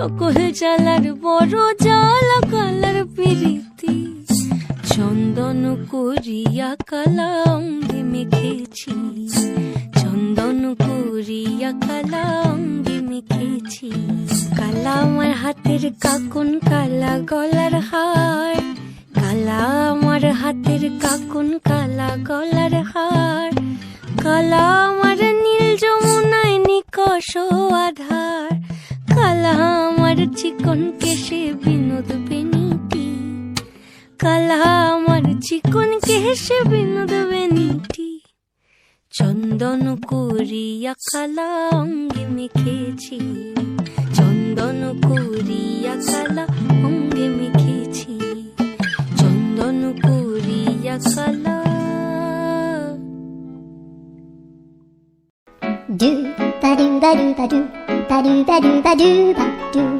সকল জ্বালার বড় জ্বালা কালার পিরিতি। চন্দন করিয়া কালা অঙ্গে মেখেছি চন্দন করিয়া কালা মেখেছি কালা আমার হাতের কাকুন, কালা গলার হার। কালা আমার হাতের কাকুন, কালা গলার হার। কালা আমার নীল যমুনায় নিকষ আধার। কালা আমার চিকন কেশে বিনোদ বেনিটি। কালা আমার চিকন কেশে বিনোদ বেনিটি। চন্দন করিয়া কালা অঙ্গে মেখেছি। চন্দন করিয়া কালা অঙ্গে মেখেছি। চন্দন করিয়া কালা। Do ba do ba do ba do ba do ba do ba do ba do